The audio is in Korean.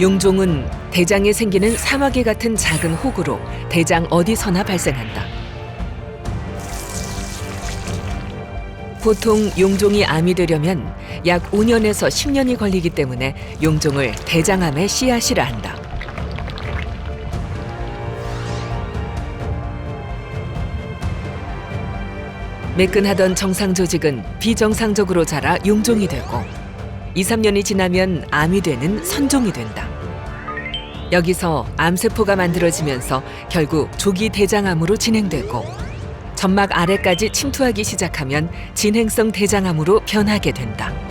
용종은 대장에 생기는 사마귀 같은 작은 혹으로 대장 어디서나 발생한다. 보통 용종이 암이 되려면 약 5년에서 10년이 걸리기 때문에 용종을 대장암의 씨앗이라 한다. 매끈하던 정상 조직은 비정상적으로 자라 용종이 되고 2, 3년이 지나면 암이 되는 선종이 된다. 여기서 암세포가 만들어지면서 결국 조기 대장암으로 진행되고 점막 아래까지 침투하기 시작하면 진행성 대장암으로 변하게 된다.